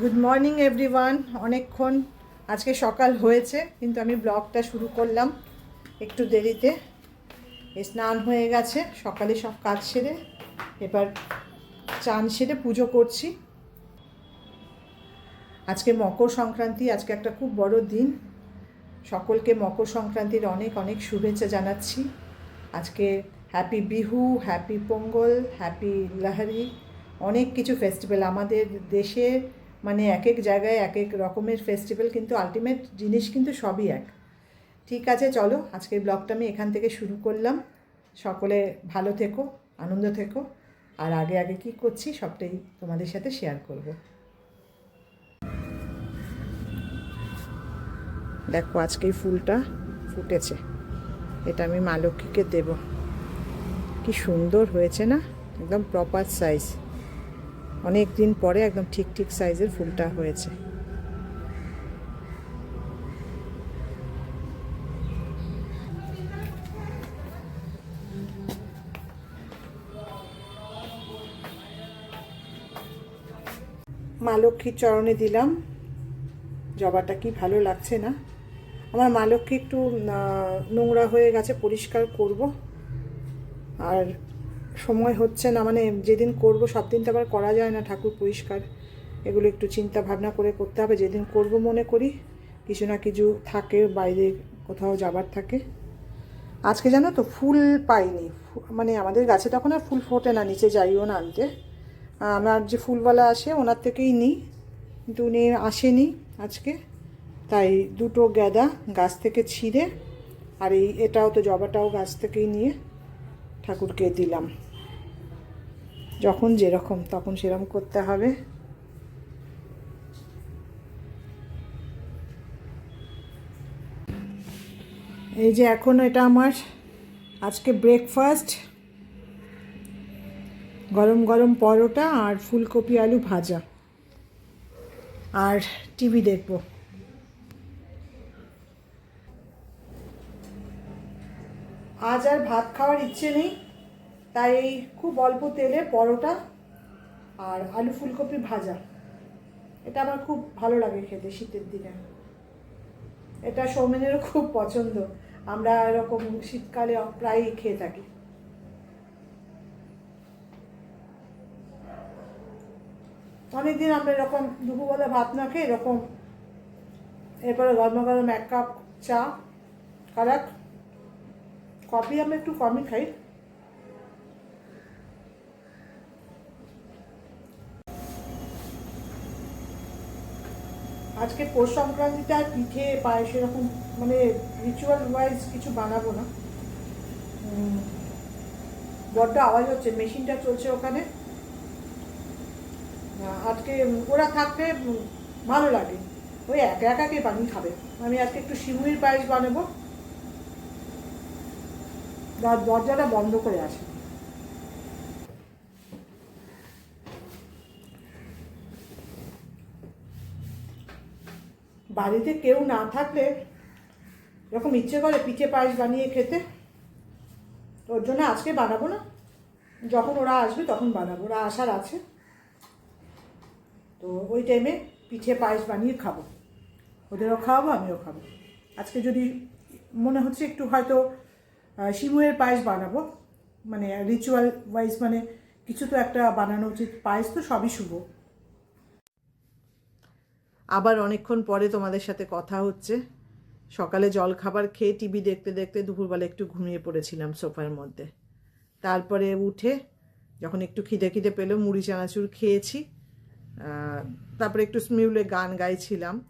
Good morning everyone অনেকক্ষণ আজকে সকাল হয়েছে, কিন্তু আমি ব্লগটা শুরু করলাম একটু দেরিতে। স্নান হয়ে গেছে, সকালে সব কাজ সেরে এবার চান সেরে পুজো করছি। আজকে মকর সংক্রান্তি, আজকে একটা খুব বড় দিন। সকলকে মকর সংক্রান্তির অনেক অনেক শুভেচ্ছা জানাচ্ছি। আজকে happy Bihu happy Pongal happy Lohri অনেক কিছু ফেস্টিভ্যাল আমাদের দেশে মানে এক এক জায়গায় এক এক রকমের ফেস্টিভ্যাল কিন্তু আলটিমেট জিনিস কিন্তু সবই এক। ঠিক আছে, চলো, আজকের ব্লগটা আমি এখান থেকে শুরু করলাম। সকলে ভালো থেকো, আনন্দ থেকো, আর আগে আগে কি করছি সবটাই তোমাদের সাথে শেয়ার করব। দেখো আজকে ফুলটা ফুটেছে। এটা আমি মা লক্ষ্মীকে দেব। কি সুন্দর হয়েছে না? একদম প্রপার সাইজ অনেক দিন পরে একদম ঠিক ঠিক সাইজের ফুলটা হয়েছে। মা লক্ষ্মীর চরণে দিলাম। জবাটা কি ভালো লাগছে না? আমার মা লক্ষ্মী একটু নোংরা হয়ে গেছে, পরিষ্কার করব। আর সময় হচ্ছে না মানে যেদিন করব সব দিন তো আবার করা যায় না ঠাকুর পরিষ্কার। এগুলো একটু চিন্তা ভাবনা করে করতে হবে, যেদিন করব মনে করি, কিছু না কিছু থাকে, বাইরে কোথাও যাবার থাকে। আজকে জানো তো ফুল পাইনি মানে আমাদের গাছে তখন আর ফুল ফোটে না, নিচে যাইও না আনতে। আমার যে ফুলওয়ালা আসে ওনার থেকেই নিই, কিন্তু উনি আসেনি আজকে, তাই দুটো গ্যাদা গাছ থেকে ছিঁড়ে, আর এই এটাও তো জবাটাও গাছ থেকেই নিয়ে ঠাকুরকে দিলাম। যখন যেরকম, তখন সেরকম করতে হবে। এই যে এখন এটা আমার আজকে ব্রেকফাস্ট গরম গরম পরোটা আর ফুলকপি আলু ভাজা। আর টিভি দেখব। আজ আর ভাত খাওয়ার ইচ্ছে নেই, তাই এই খুব অল্প তেলে পরোটা আর আলু ফুলকপি ভাজা। এটা আমার খুব ভালো লাগে খেতে শীতের দিনে। এটা সৌমেনেরও খুব পছন্দ। আমরা এরকম শীতকালে প্রায়ই খেয়ে থাকি। অনেকদিন আমরা এরকম দুপুরবেলা ভাত না খেয়ে এরকম এরপরে গরম গরম এক কাপ চা কারাক কফি আমরা একটু কমই খাই। আজকে পৌষ সংক্রান্তিতে আর পিঠে পায়েস এরকম মানে রিচুয়াল ওয়াইজ কিছু বানাবো না। বড্ড আওয়াজ হচ্ছে, মেশিনটা চলছে ওখানে। আজকে ওরা থাকলে ভালো লাগে। ওই একা একা কে বানিয়ে খাবে? আমি আজকে একটু শিমুইর পায়েস বানাবো। দরজাটা বন্ধ করে আসে। বাড়িতে কেউ না থাকলে এরকম ইচ্ছে করে পিঠে পায়েস বানিয়ে খেতে, ওর জন্য আজকে বানাবো না। যখন ওরা আসবে তখন বানাবো, ওরা আসার আছে। তো ওই টাইমে পিঠে পায়েস বানিয়ে খাব। ওদেরও খাওয়াবো, আমিও খাব। আজকে যদি মনে হচ্ছে একটু হয়তো আহ, সিমুয়ের পায়েস বানাবো। মানে রিচুয়াল ওয়াইজ মানে কিছু তো একটা বানানো উচিত। পায়েস তো সবই শুভ। আবার অনেকক্ষণ পরে তোমাদের সাথে কথা হচ্ছে। সকালে জল খাবার খেয়ে টিভি দেখতে দেখতে দুপুরবেলা একটু ঘুমিয়ে পড়েছিলাম সোফার মধ্যে। তারপরে উঠে যখন একটু খিদে খিদে পেল মুড়ি চানাচুর খেয়েছি। তারপরে একটু স্মিউলে গান গাইছিলাম।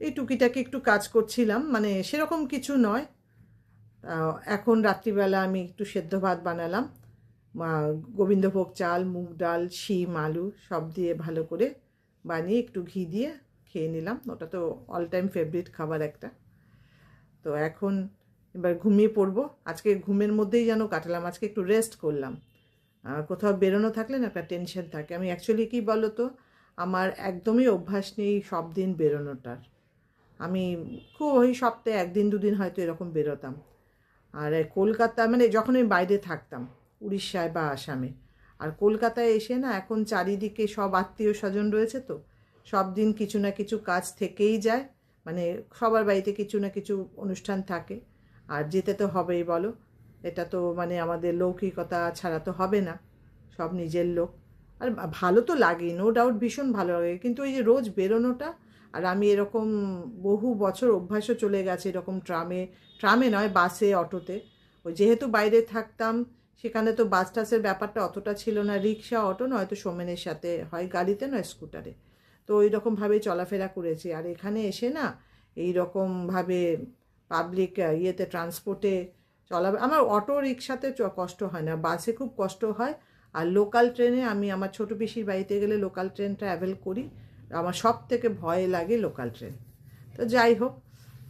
এই টুকিটাকি একটু কাজ করছিলাম। মানে সেরকম কিছু নয়। এখন রাত্রিবেলা আমি একটু সেদ্ধ ভাত বানালাম। গোবিন্দভোগ চাল, মুগ ডাল, শিম, আলু সব দিয়ে ভালো করে বানিয়ে একটু ঘি দিয়ে খেয়ে নিলাম। ওটা তো অল টাইম ফেভারিট খাবার একটা। তো এখন এবার ঘুমিয়ে পড়ব। আজকে ঘুমের মধ্যেই যেন কাটালাম, আজকে একটু রেস্ট করলাম। কোথাও বেরোনো থাকলে না একটা টেনশন থাকে। আমি অ্যাকচুয়ালি কী বলো তো আমার একদমই অভ্যাস নেই সব দিন বেরোনোটার। আমি খুব, ওই সপ্তাহে একদিন, দুদিন হয়তো এরকম বেরোতাম। আর কলকাতা মানে যখন আমি বাইরে থাকতাম, উড়িষ্যায় বা আসামে, আর কলকাতায় এসে না এখন চারিদিকে সব আত্মীয় স্বজন রয়েছে তো, সব দিন কিছু না কিছু কাজ থেকেই যায় মানে সবার বাড়িতে কিছু না কিছু অনুষ্ঠান থাকে। আর যেতে তো হবেই বলো, এটা তো মানে আমাদের লৌকিকতা ছাড়া তো হবে না, সব নিজের লোক। আর ভালো তো লাগে নো ডাউট ভীষণ ভালো লাগে। কিন্তু ওই যে রোজ বেরোনোটা আর আমি এরকম বহু বছর অভ্যাসও চলে গেছে এরকম ট্রামে ট্রামে নয়, বাসে, অটোতে। ওই যেহেতু বাইরে থাকতাম, সেখানে তো বাস টাসের ব্যাপারটা অতটা ছিল না। রিক্সা, অটো নয়তো সোমেনের সাথে হয়, গাড়িতে নয়, স্কুটারে। তো ওই রকমভাবেই চলাফেরা করেছি। আর এখানে এসে না এই রকমভাবে পাবলিক ইয়েতে ট্রান্সপোর্টে চলা, আমার অটো রিক্সাতে কষ্ট হয় না। বাসে খুব কষ্ট হয়। আর লোকাল ট্রেনে আমি, আমার ছোটো পিসির বাড়িতে গেলে লোকাল ট্রেন ট্রাভেল করি। আমার সব থেকে ভয় লাগে লোকাল ট্রেন তো যাই হোক,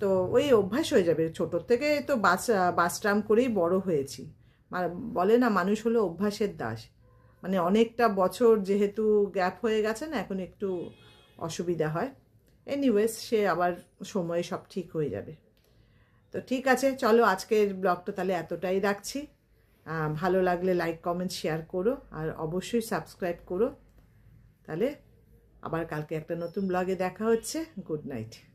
তো ওই অভ্যাস হয়ে যাবে। ছোটোর থেকে তো বাস বাস ট্রাম করেই বড় হয়েছি। বলে না, মানুষ হলো অভ্যাসের দাস। মানে অনেকটা বছর যেহেতু গ্যাপ হয়ে গেছে না, এখন একটু অসুবিধা হয়। এনিওয়েজ সে আবার সময়ে সব ঠিক হয়ে যাবে। তো ঠিক আছে, চলো আজকের ব্লগটা তাহলে এতটাই রাখছি। ভালো লাগলে লাইক কমেন্ট শেয়ার করো। আর অবশ্যই সাবস্ক্রাইব করো। তাহলে আবার কালকে একটা নতুন ব্লগে দেখা হচ্ছে। Good night.